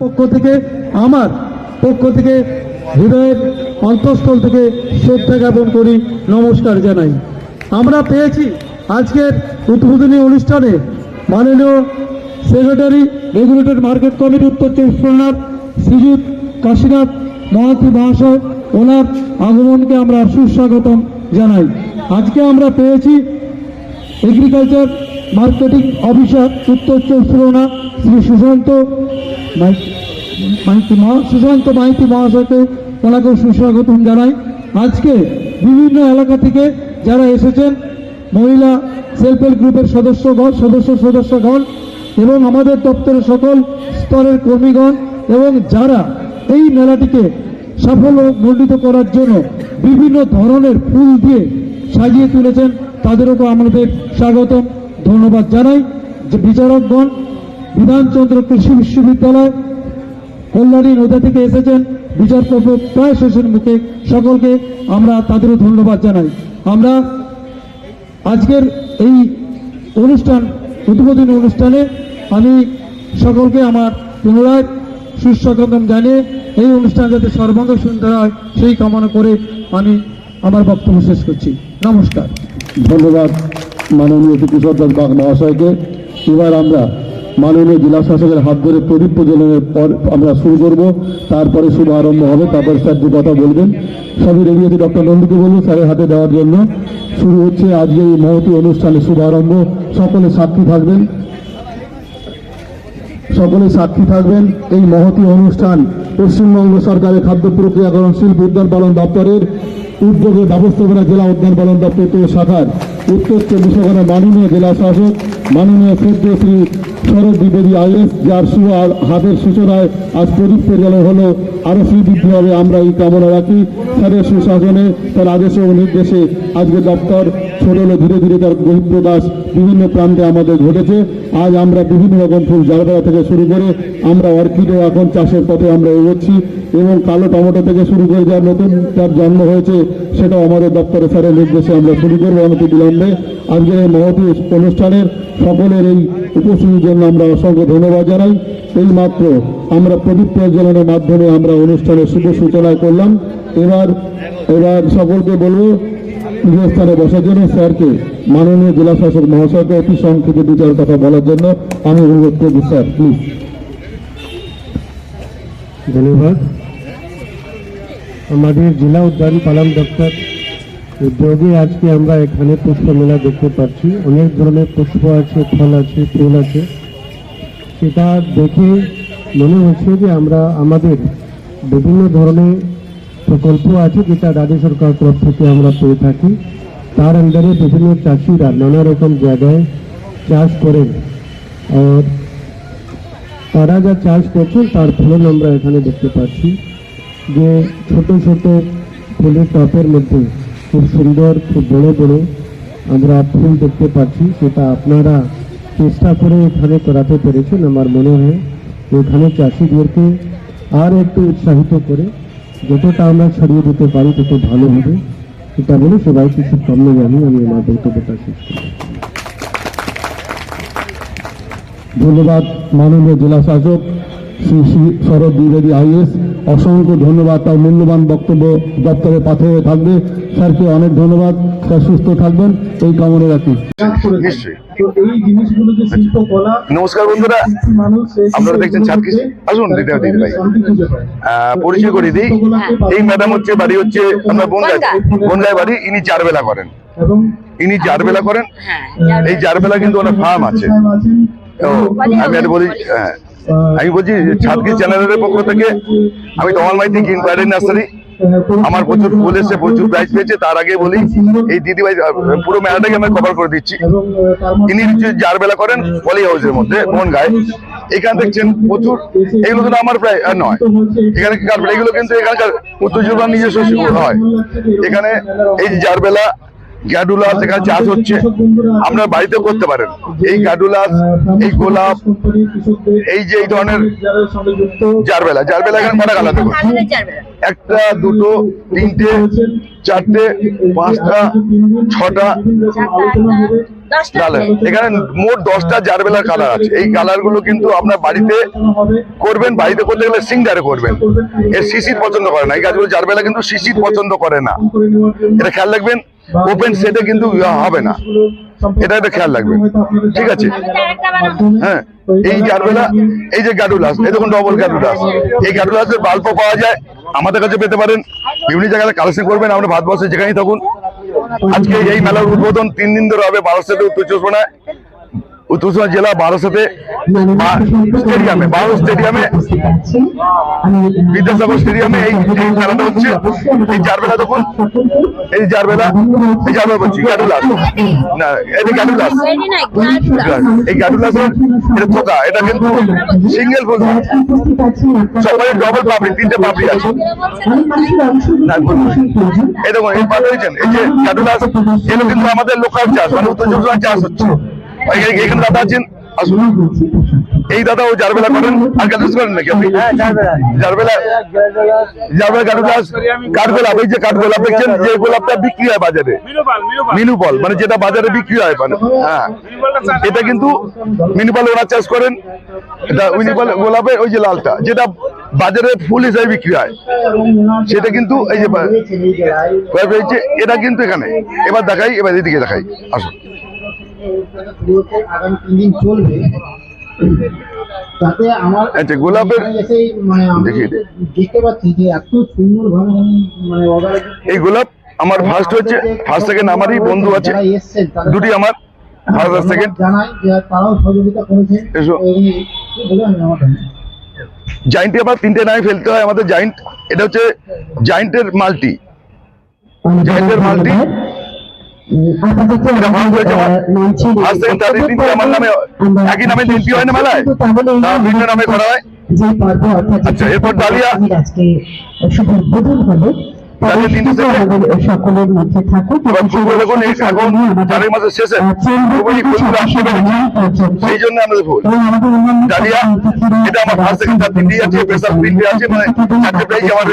পক্ষ থেকে, আমার পক্ষ থেকে হৃদয়ের অন্তঃস্থল থেকে শ্রদ্ধা জ্ঞাপন করি, নমস্কার জানাই। আমরা পেয়েছি আজকের উদ্বোধনী অনুষ্ঠানে মাননীয় সেক্রেটারি রেগুলেটেড মার্কেট কমিটি উত্তর চব্বিশ পরগনার শ্রীযুত কাশীনাথ মহাতি মহাশয় ওনার আগমনকে আমরা সুস্বাগতম জানাই। আজকে আমরা পেয়েছি এগ্রিকালচার মার্কেটিং অফিসার উত্তর চব্বিশ শ্রী সুশান্ত মাইতি সুশান্ত মাইতি মহাশয়কে ওনাকেও সুস্বাগতম জানাই। আজকে বিভিন্ন এলাকা থেকে যারা এসেছেন, মহিলা সেলফ হেল্প গ্রুপের সদস্যগণ, সদস্য সদস্যগণ এবং আমাদের দপ্তরের সকল স্তরের কর্মীগণ এবং যারা এই মেলাটিকে সাফল্য মণ্ডিত করার জন্য বিভিন্ন ধরনের ফুল দিয়ে সাজিয়ে তুলেছেন তাদেরও আমাদের স্বাগতম। ধন্যবাদ জানাই যে বিচারকগণ বিধানচন্দ্র কৃষি বিশ্ববিদ্যালয় কল্যাণী নদী থেকে এসেছেন। বিচার প্রায় শেষের মুখে। সকলকে আমরা তাদেরও ধন্যবাদ জানাই। আমরা আজকের এই অনুষ্ঠান, উদ্বোধনী অনুষ্ঠানে আমি সকলকে আমার পুনরায় সুস্বাগতম জানিয়ে এই অনুষ্ঠান যাতে সর্বাঙ্গ সুন্দর হয়, সেই কামনা করে আমি আমার বক্তব্য শেষ করছি। নমস্কার। ধন্যবাদ। মাননীয় কিশোর দাস বাগ মহাশয়কে। এবার আমরা মাননীয় জেলা শাসকের হাত ধরে প্রদীপ প্রজ্বলনের পর আমরা শুরু করব। তারপরে শুভ আরম্ভ হবে। তারপর স্যার দু কথা বলবেন, সবই রেডি আছে ডক্টর নন্দীকে বলুন স্যারের হাতে দেওয়ার জন্য। শুরু হচ্ছে আজকে এই মহতি অনুষ্ঠানে শুভারম্ভ সকলে সাক্ষী থাকবেন। সকলে সাক্ষী থাকবেন। এই মহতি অনুষ্ঠান পশ্চিমবঙ্গ সরকারের খাদ্য প্রক্রিয়াকরণ, শিল্প উদ্যান, পালন দপ্তরের উদ্যোগে ব্যবস্থাপনা জেলা উদ্যান পালন দপ্তর শাখার উত্তর চব্বিশ মাননীয় জেলা শাসক, মাননীয় সদ্য শ্রী শরৎ দ্বিবেদী আইএস, যার সুয়ার হাতের সূচনায় আজ প্রদীপ প্রজ্বলন হলো। আরও সুবৃদ্ধি হবে আমরা এই কামনা রাখি। স্যারের সুশাসনে তার আদেশ ও নির্দেশে আজকে দপ্তর হলে ধীরে ধীরে তার বহিঃপ্রকাশ বিভিন্ন প্রান্তে আমাদের ঘটেছে। আজ আমরা বিভিন্ন রকম ফুল জারবেলা থেকে শুরু করে আমরা অর্কিডও এখন চাষের পথে আমরা এগোচ্ছি এবং কালো টমেটো থেকে শুরু করে যা নতুন তার জন্ম হয়েছে, সেটাও আমাদের দপ্তরে স্যারের নির্দেশে আমরা শুরু করব অনতি বিলম্বে। আজকের এই মহতি অনুষ্ঠানের সকলের এই উপস্থিতির জন্য আমরা অসংখ্য ধন্যবাদ জানাই। এই মাত্র আমরা প্রদীপ প্রজ্বলনের মাধ্যমে আমরা অনুষ্ঠানের শুভ সূচনা করলাম। এবার এবার সকলকে বলব স্থানে বসার জন্য স্যারকে মাননীয় জেলা শাসক মহাশয়কে অতি সংক্ষেপে দু চার কথা বলার জন্য আমি অনুরোধ করব, স্যার প্লিজ ধন্যবাদ। আমাদের জেলা উদ্যান পালন দপ্তর উদ্যোগে আজকে আমরা এখানে পুষ্প মেলা দেখতে পাচ্ছি। অনেক ধরনের পুষ্প আছে, ফল আছে, ফুল আছে। সেটা দেখে মনে হচ্ছে যে আমরা আমাদের বিভিন্ন ধরনের প্রকল্প আছে যেটা রাজ্য সরকার তরফ থেকে আমরা পেয়ে থাকি। তার আন্ডারে বিভিন্ন চাষিরা নানা রকম জায়গায় চাষ করেন। আর তারা যা চাষ করছেন, তার ফলন আমরা এখানে দেখতে পাচ্ছি যে ছোট ছোট ফুলের টপের মধ্যে খুব সুন্দর, খুব বড় বড় আমরা ফুল দেখতে পাচ্ছি। সেটা আপনারা চেষ্টা করে এখানে করাতে পেরেছেন। আমার মনে হয় এখানে চাষিদেরকে আর একটু উৎসাহিত করে যতটা আমরা ছড়িয়ে দিতে পারি, তত ভালো হবে। এটা বলে সবাইকে শুভকামনা জানিয়ে আমি আমার বক্তব্যটা শেষ করি ধন্যবাদ, মাননীয় জেলা শাসক শ্রী শ্রী শরৎ দ্বিবেদী আইএস। অসংখ্য ধন্যবাদ, তার মূল্যবান বক্তব্য দপ্তরে পাঠিয়ে থাকবে। স্যারকে অনেক ধন্যবাদ। স্যার সুস্থ থাকবেন। এই কামনা রাখি। নিশ্চয়ই। তো এই জিনিসগুলো যে শিল্পকলা নমস্কার বন্ধুরা। মানুষ আপনারা দেখছেন আসুন দিদি দিদি ভাই। পরিচয় করে দিই। এই ম্যাডাম হচ্ছে বাড়ি হচ্ছে আমরা বনগাঁ। বনগাঁয়। বাড়ি। ইনি করেন। ইনি চারবেলা করেন। হ্যাঁ এই চারবেলা কিন্তু ওনার ফার্ম আছে। তো আমি আর বলি হ্যাঁ। আমি বলছি ছাদকি চ্যানেলের পক্ষ থেকে আমি তমাল মাইতি গার্ডেন নার্সারি। আমার প্রচুর ফুল এসে প্রচুর প্রাইজ পেয়েছে, তার আগে বলি, এই দিদিভাই পুরো মেলাটাকে আমি কভার করে দিচ্ছি। তিনি জার বেলা করেন, পলি হাউসের মধ্যে, কোন গায়ে। এখানে দেখছেন প্রচুর, এগুলো কিন্তু আমার প্রায় নয়। এখানে এগুলো কিন্তু এখানকার উত্তর নিজস্ব হয়। এখানে এই যার জারবেলা গ্যাডুলাস এখানে চাষ হচ্ছে। আপনার বাড়িতেও করতে পারেন। এই গ্যাডুলাস এই গোলাপ এই যে এই ধরনের জারবেলা। জারবেলা এখানে কটা কালার না। একটা দুটো তিনটে চারটে পাঁচটা ছটা কালার এখানে মোট দশটা জারবেলার কালার আছে। এই কালারগুলো কিন্তু আপনার বাড়িতে করবেন বাড়িতে করতে গেলে সিঙ্গারে করবেন। এর শিশির পছন্দ করে না। এই গাছগুলো জারবেলা কিন্তু শিশির পছন্দ করে না। এটা খেয়াল রাখবেন ওপেন সেটে কিন্তু হবে না। এটা একটা খেয়াল রাখবেন। ঠিক আছে। বানাবো। হ্যাঁ এই গাডুলা এই যে গাডুলাস এই দেখুন ডবল গাডুলাস এই গাডুলাসের বাল্প পাওয়া যায়। আমাদের কাছে পেতে পারেন। বিভিন্ন জায়গায় কালেকশন করবেন। আমরা ভারতবর্ষে যেখানেই থাকুন। আজকে এই মেলার উদ্বোধন তিন দিন ধরে হবে। বারোসাতে উত্তর চব্বিশ উত্তর জেলা বারোসাতে স্টেডিয়ামে বারো স্টেডিয়ামে বিদ্যাসাগর স্টেডিয়ামে এই এই খেলাটা হচ্ছে এই চারবেলা দেখুন এই চারবেলা এই চারবেলা বলছি গ্যাডুলাস না glass glass। এই গ্যাডুলাসের এটা থোকা এটা কিন্তু সিঙ্গেল ফুল সবাই ডবল পাপড়ি তিনটে পাপড়ি আছে। এই দেখুন এই পাতা এই যে গ্যাডুলাস এগুলো কিন্তু আমাদের লোকাল চাষ মানে উত্তর চব্বিশ চাষ হচ্ছে। এখানে দাদা আছেন আসুন। এই দাদা ও জারবেলা করেন আর গ্যাডুলাস করেন নাকি আপনি? জারবেলা। জারবেলা গ্যাডুলাস কাঠগোলাপ এই যে কাঠগোলাপ দেখছেন যে গোলাপটা বিক্রি হয় বাজারে। মিনুপল মানে যেটা বাজারে বিক্রি হয় মানে হ্যাঁ। এটা কিন্তু মিনুপাল ওরা চাষ করেন। এটা গোলাপের ওই যে লালটা যেটা বাজারে ফুল হিসাবে বিক্রি হয়। সেটা কিন্তু এই যে এটা কিন্তু এখানে। এবার দেখাই এবার এদিকে দেখাই। আসুন। আচ্ছা, এই গোলাপ আমার ফার্স্ট হচ্ছে ফার্স্ট সেকেন্ড আমারই বন্ধু আছে। দুটি আমার ফার্স্ট আবার তিনটে নাই ফেলতে হয় আমাদের জাইন্ট এটা হচ্ছে জাইন্টের মাল্টি জাইন্টের মাল্টি আমার নামে একই নামে হয় না মেলায় বিভিন্ন নামে করা হয় যে পর্ব অর্থাৎ আচ্ছা, এরপর ডালিয়া। আজকে শুভ উদ্বোধন সকলের মধ্যে থাকুক সেই জন্য আমাদের ডালিয়া, এটা আমার ফার্স্ট সেকেন্ড থার্ড তিনটি আছে স্পেশাল তিনটি আছে মানে চারটে প্রাইজ আমার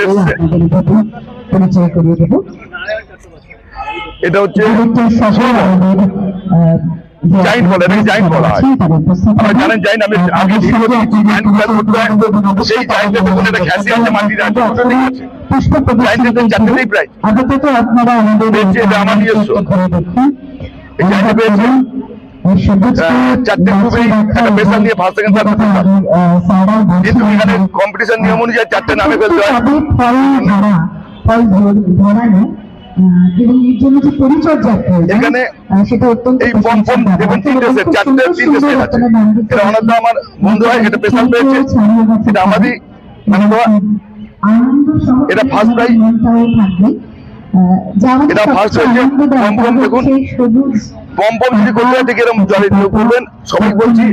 পরিচয় করিয়ে দেবো এটা হচ্ছে জাইন্ট বলে, এটাকে জাইন্ট বলা হয়। আপনারা জানেন জাইন্ট আমি আগে সেই জাইন্টে দেখুন এটা ঘ্যাসি আছে মাটির আছে জাইন্টের চারটেতেই এটা আমার নিজস্ব। এই পেয়েছি। চারটে একটা পেশা নিয়ে ফার্স্ট সেকেন্ড থার্ড কিন্তু এখানে কম্পিটিশন নিয়ম অনুযায়ী চারটে নামে ফেলতে হয়। তবে ফল ধরা ফল ধর- ধরানো আহ, এবং এর জন্য যে পরিচর্যা এখানে সেটা অত্যন্ত এই পম পম দেখুন তিনটে সেট চারটে তিনটে সেট আছে। আপনারা নাম দিতে এটা অনেকটা আমার বন্ধু হয় এটা স্পেশাল পেয়েছে। এটা আমারই মানে দেওয়া আনন্দ সহ এটা first prize। মনটাও থাকবে। আহ, যা আমাদের এটা first হয়েছে। পম পম দেখুন। পম পম যদি করতে হয় ঠিক এরকম জলে করবেন সবাই বলছি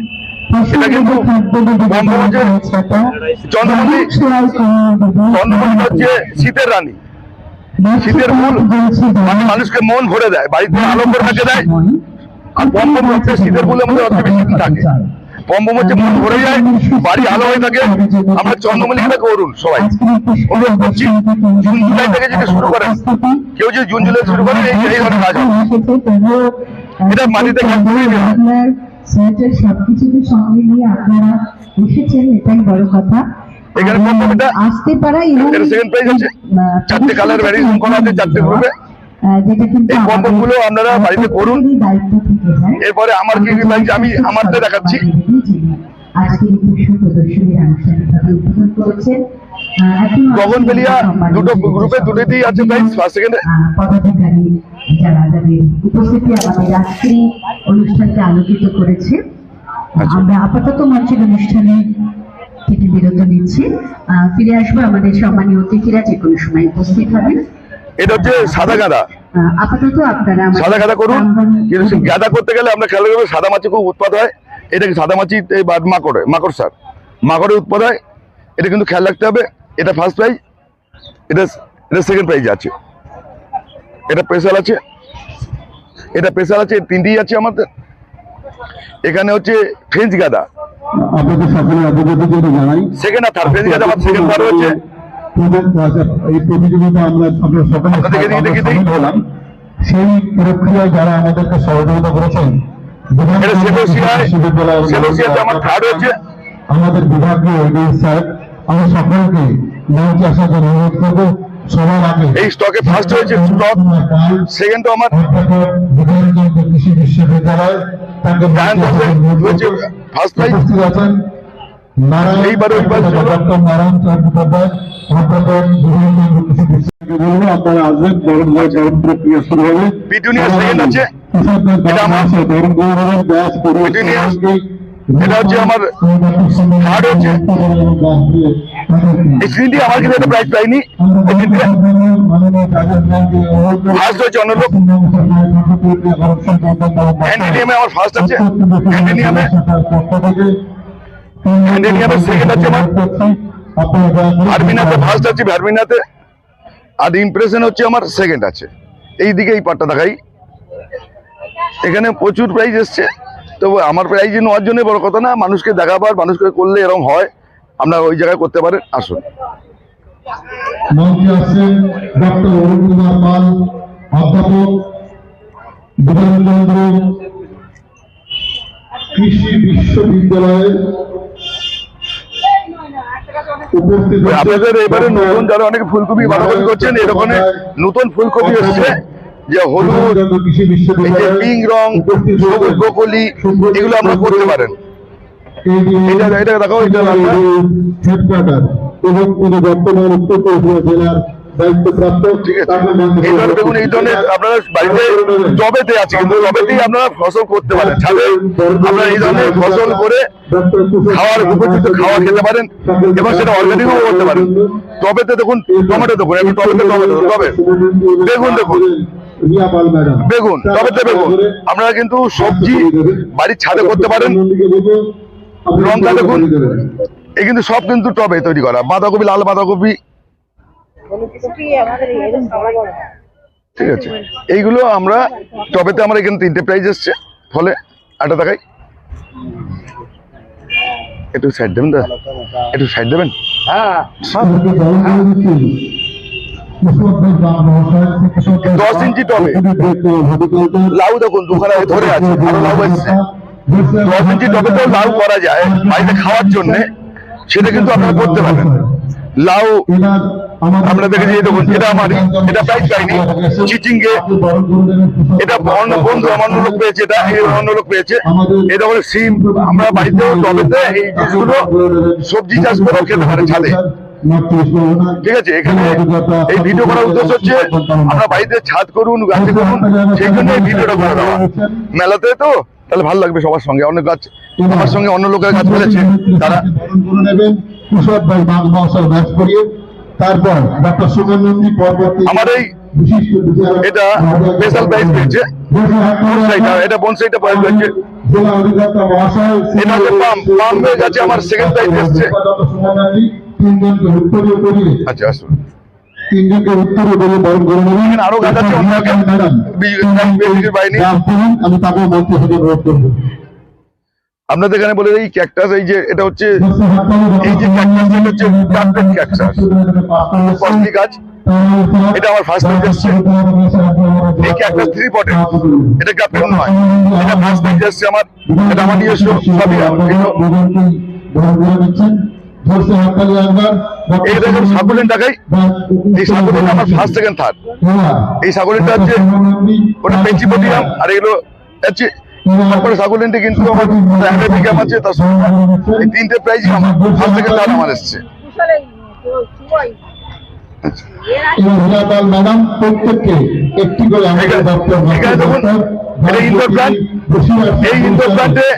এটা কিন্তু হচ্ছে শীতের রানী। শীতের ফুল মানে মানুষকে মন ভরে দেয় বাড়িতে আলো করে রেখে দেয়। আর হচ্ছে শীতের ফুলের মধ্যে অত বেশি দিন থাকে। পম হচ্ছে মন ভরে যায় বাড়ি আলো হয়ে থাকে আমরা চন্দ্রমল্লিকাটাকে অরুণ সবাই। অনুরোধ করছি জুন জুলাই থেকে যদি শুরু করেন কেউ যদি জুন জুলাই শুরু করেন এই এই ধরনের কাজ এটা মাটিতে হয়। সেটের সবকিছুকে সঙ্গে নিয়ে আপনারা এসেছেন এটাই বড় কথা। এখানে কম্পিউটার আসতে পারা এবং prize আছে। চারটে colour variation করা আছে, চারটে এই আমাদের, আপনারা বাড়িতে করুন। এরপরে আমার কি লাগছে আমি আমারটা দেখাচ্ছি গগনবেলিয়া সম্মানিত দুটো গ্রুপে দুটোতেই আছে প্রাইস ফার্স্ট সেকেন্ডে পদাধিকারী যারা যাদের উপস্থিতি আমাদের আজকের অনুষ্ঠানকে আলোকিত করেছে আচ্ছা। আমরা আপাতত মঞ্চের অনুষ্ঠানে থেকে বিরত নিচ্ছি। ফিরে আসব আমাদের সম্মানীয় অতিথিরা যে কোনো সময় উপস্থিত হবেন। এটা হচ্ছে সাদা গাঁদা। আপাতত আপনারা সাদা গাঁদা করুন। কিন্তু গাঁদা করতে গেলে আমরা খেয়াল রাখব সাদা মাছি খুব উৎপাদ হয়। এটাকে সাদা মাছি? মাকড়ে মাকড় সার। মাকড়ে উৎপাদ হয়। এটা কিন্তু খেয়াল রাখতে হবে। এটা ফার্স্ট প্রাইজ এটা এটা সেকেন্ড প্রাইজ আছে। এটা স্পেশাল আছে। এটা প্রেসার আছে। তিনটেই আছে আমাদের। এখানে হচ্ছে ফ্রেঞ্চ গাদা। আপনাদের সকলে অবগত করে জানাই। সেকেন্ড আর থার্ড ফ্রেঞ্চ গাদা আমার সেকেন্ড থার্ড হচ্ছে? এই প্রতিযোগিতা আমরা আমরা সকলে আপনাদের এদিকে দেখি, দেখি। সামিল হলাম। সেই প্রক্রিয়ায় যারা আমাদেরকে সহযোগিতা করেছেন আমাদের বিভাগীয় স্যার আমি সকলকে মঞ্চে আসার জন্য অনুরোধ করব। এই স্টকে ফার্স্ট হয়েছে স্টক সেকেন্ড তো আমার কৃষি বিশ্ববিদ্যালয় ফার্স্ট প্রাইজ আছেন এইবারে ডক্টর নারায়ণ চট্টোপাধ্যায় অধ্যাপক বিধানচন্দ্র কৃষি বিশ্ববিদ্যালয়। বলব আপনারা আসবেন বরণ বরণ প্রক্রিয়া শুরু হবে। পিটুনিয়া second আছে। এটা আমার- বরণ গৌরবের ব্যাস সবাইকে এটা হচ্ছে আমার সিনটি আমার কিন্তু প্রাইজ পাইনি ফার্স্ট হচ্ছে ফার্স্ট আর ইমপ্রেশন হচ্ছে আমার সেকেন্ড আছে। এই দিকে এই পার্টটা দেখাই। এখানে প্রচুর প্রাইজ এসছে। তবে আমার প্রাইজ নেওয়ার জন্য বড় কথা না মানুষকে দেখাবার মানুষকে করলে এরকম হয় আপনারা ওই জায়গায় করতে পারেন আসুন। আসছেন ডক্টর অরুণ কুমার পাল অধ্যাপক কৃষি বিশ্ববিদ্যালয়ের আপনাদের এবারে নতুন যারা অনেক ফুলকপি বাঁধাকপি করছেন এরকম নতুন ফুলকপি এসছে। যে হলুদ বিশ্ববিদ্যালয়ের রং সবুজ। এগুলো আপনারা করতে পারেন। এটা এটা দেখাও এটা হেডকোয়ার্টার এবং তিনি বর্তমান উত্তর চব্বিশ জেলার দায়িত্বপ্রাপ্ত ঠিক আছে। তাকে মন্ত্রী এই ধরনের দেখুন এই ধরনের আপনারা বাড়িতে টবেতে আছে কিন্তু টবেতেই আপনারা ফসল করতে পারেন। ছাদে আপনারা এই ধরনের ফসল করে খাওয়ার উপযুক্ত খাওয়া খেতে পারেন এবং সেটা অর্গানিকও করতে পারেন। টবেতে দেখুন টমেটো দেখুন একটু টমেটো টবে বেগুন দেখুন। রিয়া পাল ম্যাডাম। বেগুন টবেতে বেগুন। আপনারা কিন্তু সবজি বাড়ির ছাদে করতে পারেন। লঙ্কা দেখুন। এই কিন্তু সব কিন্তু টবে তৈরি করা। বাঁধাকপি লাল বাঁধাকপি। ঠিক আছে। এইগুলো আমরা টবেতে আমরা এখানে তিনটে প্রাইজ এসছে। ফলে একটা দেখাই। একটু সাইড দেবেন দাদা একটু সাইড দেবেন? দশ ইঞ্চি টবে। লাউ দেখুন দুখানা ধরে আছে আরও লাউ এসছে। দশ ইঞ্চি টবেতেও লাউ করা যায় বাড়িতে খাওয়ার জন্য। সেটা কিন্তু আপনারা করতে পারেন। লাউ আমরা দেখেছি দেখুন এটা আমারই এটা পাইনি। এটা অন্য বন্ধু আমার অন্য লোক পেয়েছে এটা এই অন্য লোক পেয়েছে। দেখুন সিম আমরা বাড়িতেও টবেতে এই জিনিসগুলো সবজি চাষ করেও খেতে পারে ছাদে। ঠিক আছে এখানে এই ভিডিও করার উদ্দেশ্য হচ্ছে আমরা বাড়িতে ছাদ করুন গাছে করুন সেই জন্য এই ভিডিওটা করে দেওয়া মেলাতে তো তাহলে ভালো লাগবে সবার সঙ্গে অনেক গাছ আমার সঙ্গে অন্য লোকের গাছ ফেলেছে তারা তারপর ডক্টর সুমন নন্দী পরবর্তী আমার এই এটা স্পেশাল প্রাইজ পেয়েছে এটা বনসাইটা প্রাইজ পেয়েছে জেলা অধিকর্তা মহাশয় এটা হচ্ছে পাম পামের কাছে আমার সেকেন্ড প্রাইজ এসছে তিনজনকে উত্তরীয় করিয়ে আচ্ছা আসুন তিনজনকে উত্তরীয় করিয়ে বরণ করে নেবেন আরও গাছ আছে আমি তাকে মন্ত্রী থেকে অনুরোধ করব আপনাদের এখানে বলে এই ক্যাকটাস এই যে এটা হচ্ছে এই যে ক্যাকটাস এটা হচ্ছে কার্পেট ক্যাকটাস কস্টলি গাছ এটা আমার ফার্স্ট এই ক্যাকটাস থ্রি পটের এটা ক্যাপ্টেন নয় এটা ফার্স্ট আমার এটা আমার নিজস্ব সবই আমার এই দেখুন সাকুলেন টাকাই এই সাকুলেন আমার ফার্স্ট সেকেন্ড থার্ড এই সাকুলেনটা হচ্ছে ওটা পেঞ্চিপটিয়াম আর এগুলো হচ্ছে তারপরে সাকুলেনটি কিন্তু আমার একটা বিঘাম আছে তার সঙ্গে এই তিনটে প্রাইজ আমার। ফার্স্ট সেকেন্ড থার্ড আমার এসছে। ম্যাডাম প্রত্যেককে একটি করে আমাদের দপ্তর এটা ইনডোর প্ল্যান্ট। এই ইনডোর প্ল্যান্টে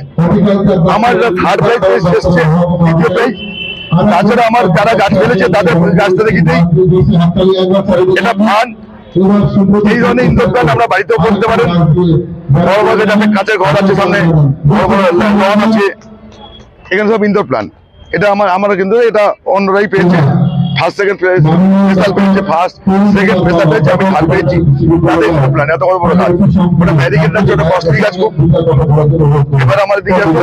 আমার থার্ড প্রাইজ এসছে দ্বিতীয় প্রাইজ তাছাড়া আমার যারা গাছ ফেলেছে তাদের গাছটা দেখি দেই এটা ফান এই ধরনের ইনডোর প্ল্যান্ট আমরা বাড়িতেও করতে পারেন বড় বড় যাতে কাঁচের ঘর আছে সামনে বড় বড় লন আছে এখানে সব ইনডোর প্ল্যান্ট এটা আমার আমরা কিন্তু এটা অন্যরাই পেয়েছে। ফার্স্ট সেকেন্ড স্পেশাল পেয়েছে ফার্স্ট সেকেন্ড স্পেশাল পেয়েছে আমি থার্ড পেয়েছি। তাদের প্ল্যান এত বড় বড় কাজ ওটা ব্যারিকেডের জন্য কস্টলি কাজ খুব। এবার আমার দিকে আসো।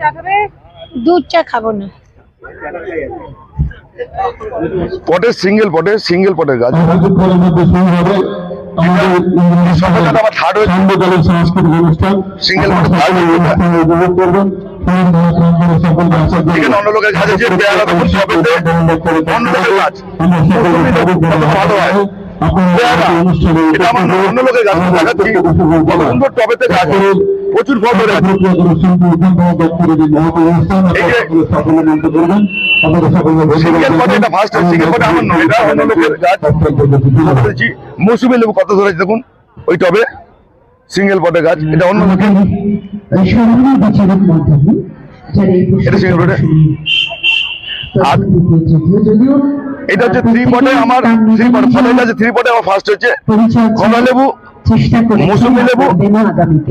চা খাবে দুধ চা খাব না। পটের সিঙ্গেল পটে সিঙ্গেল পটের গাছ। সিঙ্গেল অন্য লোকের কাছে যে পেয়ারা তখন সবেতে অন্য লোকের গাছ। প্রচুর ফল ধরে আছে। সিঙ্গেল সিঙ্গেল বলছি মৌসুমি লেবু কত ধরেছে দেখুন? ওই টবে সিঙ্গেল পটে গাছ এটা অন্য লোকের এটা road আর এটা হচ্ছে থ্রি পটে আমার থ্রি পট ফলের গাছে থ্রি পটে আমার ফার্স্ট হচ্ছে কমলা লেবু মৌসুমি লেবু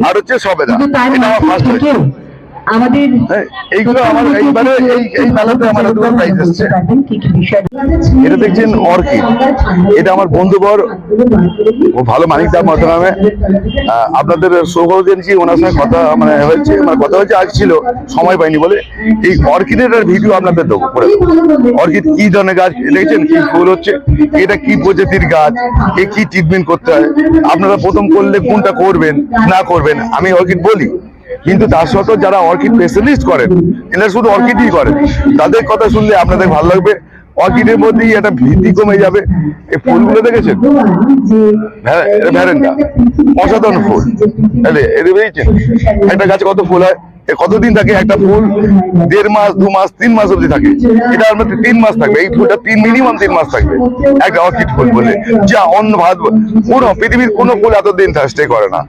আর হচ্ছে সবেদা। এটা আমার ফার্স্ট থেকেও আমাদের এইগুলো আমার এইবারে এই এই মেলাতে আমার দুটো প্রাইজ এসছে। এটা দেখছেন অর্কিড। এটা আমার বন্ধুবর ও ভালো মানিক দাম মধ্যমে। আপনাদের সৌভাগ্য জেনেছি ওনার সঙ্গে কথা মানে হয়েছে মানে কথা হয়েছে আজ ছিল সময় পাইনি বলে। এই অর্কিডের ভিডিও আপনাদের দেবো করে দেবো। অর্কিড কি ধরনের গাছ দেখছেন? কি ফুল হচ্ছে? এটা কি প্রজাতির গাছ? এ কি ট্রিটমেন্ট করতে হয়? আপনারা প্রথম করলে কোনটা করবেন না করবেন? আমি অর্কিড বলি। কিন্তু তার সত্ত্বেও যারা অর্কিড স্পেশালিস্ট করেন এনারা শুধু অর্কিডই করেন। তাদের কথা শুনলে আপনাদের ভালো লাগবে। অর্কিডের মধ্যেই একটা ভীতি কমে যাবে। এই ফুলগুলো দেখেছেন? ভ্যারেন্ডা অসাধারণ ফুল। বুঝেছেন একটা গাছে কত ফুল হয়? কতদিন থাকে একটা ফুল? দেড় মাস, দু মাস, তিন মাস অবধি থাকে। এটা মধ্যে তিন মাস থাকবে। এই ফুলটা তিন মিনিমাম তিন মাস থাকবে। একটা অর্কিড ফুল বলে। যা অন্য ভাত কোনো পৃথিবীর কোনো ফুল এতদিন স্টে করে না।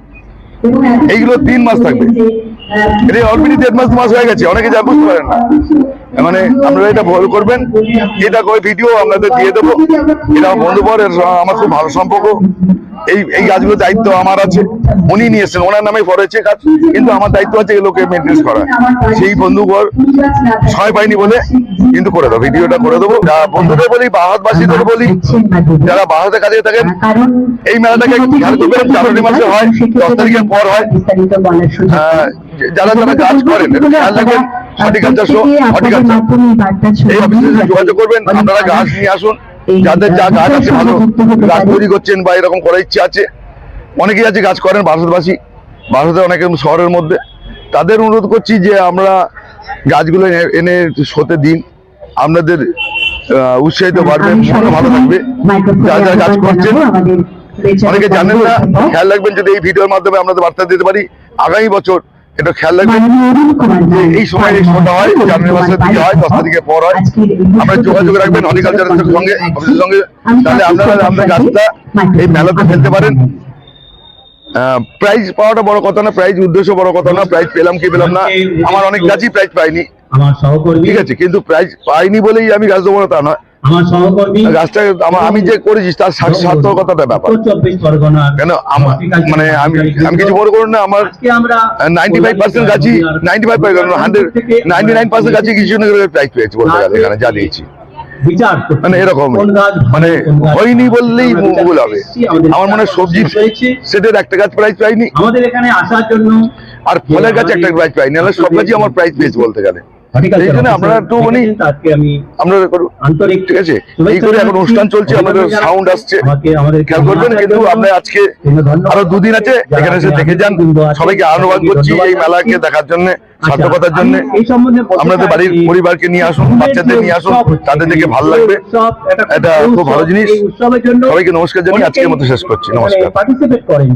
এইগুলো তিন মাস থাকবে। এটা অলরেডি দেড় মাস মাস হয়ে গেছে অনেকে যা বুঝতে পারেন না। মানে আপনারা এটা ভুল করবেন। এটা করে ভিডিও, আপনাদের দিয়ে দেবো। এটা আমার বন্ধু বর আমার খুব ভালো সম্পর্ক। এই এই গাছগুলোর দায়িত্ব আমার আছে। উনি নিয়েছেন ওনার নামে পড়েছে কাজ কিন্তু আমার দায়িত্ব আছে এগুলোকে মেনটেন্স করা সেই বন্ধু বর সময় পাইনি বলে কিন্তু করে দেবো। ভিডিওটা করে দেবো। বন্ধুদের বলি, বাহাতবাসীদের বলি, যারা বাহাতে কাজে থাকেন, এই মেলাটাকে জানুয়ারি মাসে হয়, দশ তারিখের পর হয়। যারা যারা কাজ করেন হর্টিকালচার শো হর্টিকালচার এই অফিসে যোগাযোগ করবেন আপনারা গাছ নিয়ে আসুন যাদের যা গাছ আছে ভালো গাছ তৈরি করছেন বা এরকম করার ইচ্ছে আছে অনেকেই আছে গাছ করেন ভারতবাসী ভারতে অনেকে শহরের মধ্যে। তাদের অনুরোধ করছি যে আমরা গাছগুলো এনে- শোতে দিন আপনাদের উৎসাহিত বাড়বে মনও ভালো থাকবে। যা যা গাছ করছেন অনেকে জানেন না খেয়াল রাখবেন যদি এই ভিডিওর মাধ্যমে আমরা বার্তা দিতে পারি আগামী বছর এটা খেয়াল রাখবেন এই সময় এই শোটা হয় জানুয়ারি মাসের দিকে হয় দশ তারিখের পর হয়। আপনারা যোগাযোগ রাখবেন হর্টিকালচারের সঙ্গে অফিসের সঙ্গে। তাহলে আপনারা আপনাদের গাছটা এই মেলাতে ফেলতে পারেন। প্রাইজ পাওয়াটা বড় কথা না প্রাইজ উদ্দেশ্য বড় কথা না প্রাইজ পেলাম কি পেলাম না আমার অনেক গাছই প্রাইজ পাইনি। ঠিক আছে কিন্তু প্রাইজ পাইনি বলেই আমি গাছ দেবো না তা নয়। আমার সহকর্মী গাছটা আমার আমি যে করেছি তার সার্থকতাটা ব্যাপার। উত্তর চব্বিশ পরগনা কেন আমার মানে আমি আমি কিছু মনে করুন না আমার নাইনটি ফাইভ পার্সেন্ট গাছই ninety five hundred ninety nine percent গাছই কিছু না প্রাইজ পেয়েছি বলতে গেলে এখানে যা দিয়েছি। মানে এরকম মানে হয়নি বললেই ভুল হবে। আমার মনে হয় সবজি সেটের একটা গাছ প্রাইজ পাইনি। আমাদের এখানে আসার জন্য আর ফলের গাছ একটা প্রাইজ পাইনি সব গাছই আমার প্রাইজ পেয়েছি বলতে গেলে। মানে আরও দুদিন আছে এখানে এসে দেখে যান। সবাইকে আহ্বান করছি এই মেলাকে দেখার জন্য সার্থকতার জন্য। আপনাদের বাড়ির পরিবারকে নিয়ে আসুন বাচ্চাদের নিয়ে আসুন তাদের দেখে ভালো লাগবে। এটা খুব ভালো জিনিস। সবাইকে নমস্কার জানিয়ে আজকের মতো শেষ করছি। নমস্কার। পার্টিসিপেট করেন।